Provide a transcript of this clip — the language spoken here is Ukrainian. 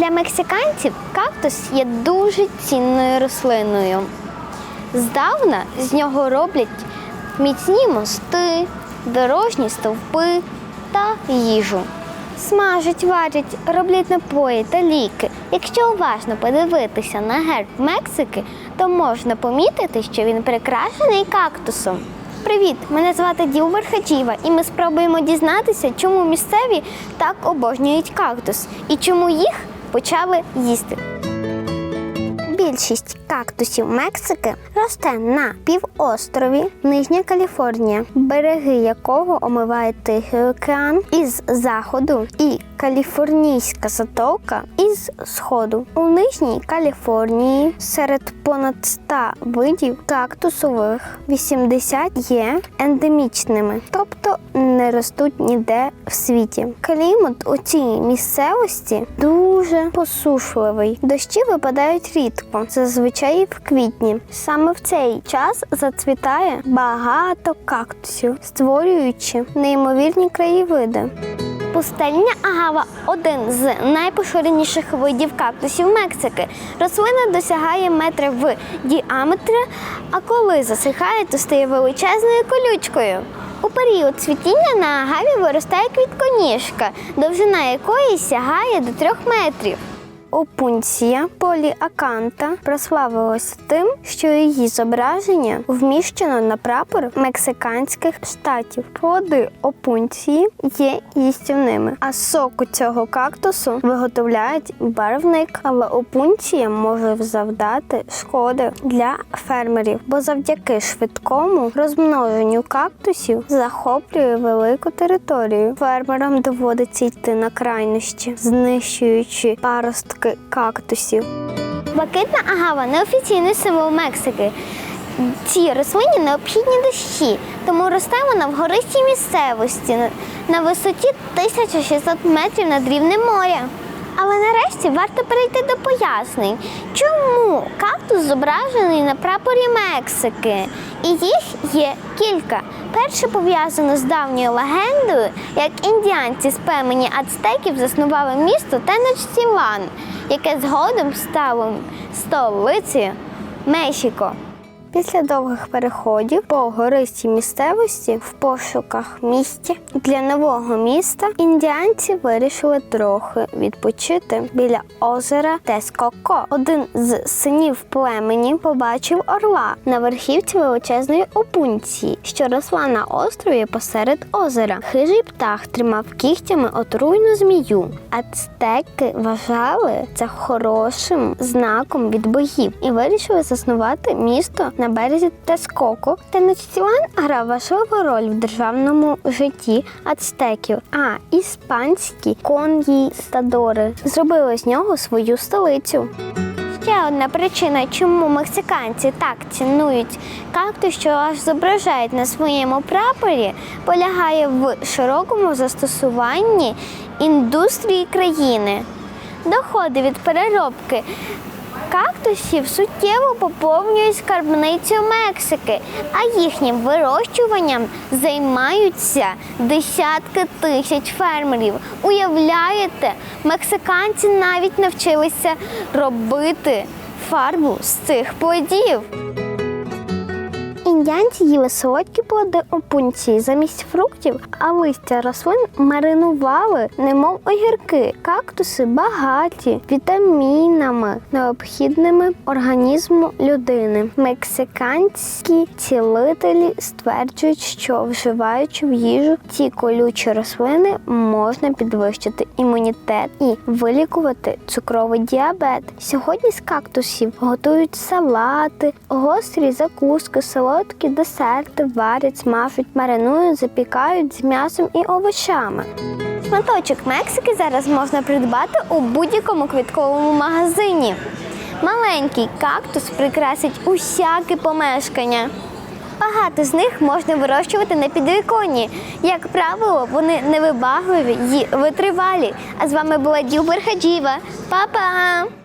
Для мексиканців кактус є дуже цінною рослиною. Здавна з нього роблять міцні мости, дорожні стовпи та їжу. Смажать, варять, роблять напої та ліки. Якщо уважно подивитися на герб Мексики, то можна помітити, що він прикрашений кактусом. Привіт! Мене звати Ділбер Хаджіва, і ми спробуємо дізнатися, чому місцеві так обожнюють кактус і чому їх почали їсти. Більшість кактусів Мексики росте на півострові Нижня Каліфорнія, береги якого омиває Тихий океан із заходу і Каліфорнійська затока із сходу. У Нижній Каліфорнії серед понад 100 видів кактусових 80 є ендемічними, тобто не ростуть ніде в світі. Клімат у цій місцевості дуже посушливий. Дощі випадають рідко, зазвичай в квітні. Саме в цей час зацвітає багато кактусів, створюючи неймовірні краєвиди. Пустельня агава один з найпоширеніших видів кактусів Мексики. Рослина досягає метра в діаметрі, а коли засихає, то стає величезною колючкою. У період цвітіння на агаві виростає квітконіжка, довжина якої сягає до трьох метрів. Опунція поліаканта прославилась тим, що її зображення вміщено на прапор мексиканських штатів. Плоди опунції є їстівними, а соку цього кактусу виготовляють барвник, але опунція може завдати шкоди для фермерів, бо завдяки швидкому розмноженню кактусів захоплює велику територію. Фермерам доводиться йти на крайнощі, знищуючи паростки кактусів. Блакитна агава неофіційний символ Мексики. Цій рослині необхідні дощі, тому росте вона в гористій місцевості на висоті 1600 метрів над рівнем моря. Але нарешті варто перейти до пояснень, чому кактус зображений на прапорі Мексики. І їх є кілька. Перше пов'язано з давньою легендою, як індіанці з племені ацтеків заснували місто Теночтілан, яке згодом стало столицею Мехіко. Після довгих переходів по гористій місцевості в пошуках місця для нового міста індіанці вирішили трохи відпочити біля озера Тескоко. Один з синів племені побачив орла на верхівці величезної опунції, що росла на острові посеред озера. Хижий птах тримав кігтями отруйну змію. Ацтеки вважали це хорошим знаком від богів і вирішили заснувати місто на березі Тескоко. Теночтілан грав важливу роль в державному житті ацтеків, а іспанські кон'їстадори зробили з нього свою столицю. Ще одна причина, чому мексиканці так цінують кактус, що аж зображають на своєму прапорі, полягає в широкому застосуванні індустрії країни. Доходи від переробки кактусів суттєво поповнюють скарбницю Мексики, а їхнім вирощуванням займаються десятки тисяч фермерів. Уявляєте, мексиканці навіть навчилися робити фарбу з цих плодів. Індіанці їли солодкі плоди опунції замість фруктів, а листя рослин маринували, немов огірки. Кактуси багаті вітамінами, необхідними організму людини. Мексиканські цілителі стверджують, що вживаючи в їжу ці колючі рослини, можна підвищити імунітет і вилікувати цукровий діабет. Сьогодні з кактусів готують салати, гострі закуски, солодкі десерти, варять, смажуть, маринують, запікають з м'ясом і овочами. Шматочок Мексики зараз можна придбати у будь-якому квітковому магазині. Маленький кактус прикрасить усяке помешкання. Багато з них можна вирощувати на підвіконні. Як правило, вони невибагливі й витривалі. А з вами була Дюбер Хаджіва. Па-па!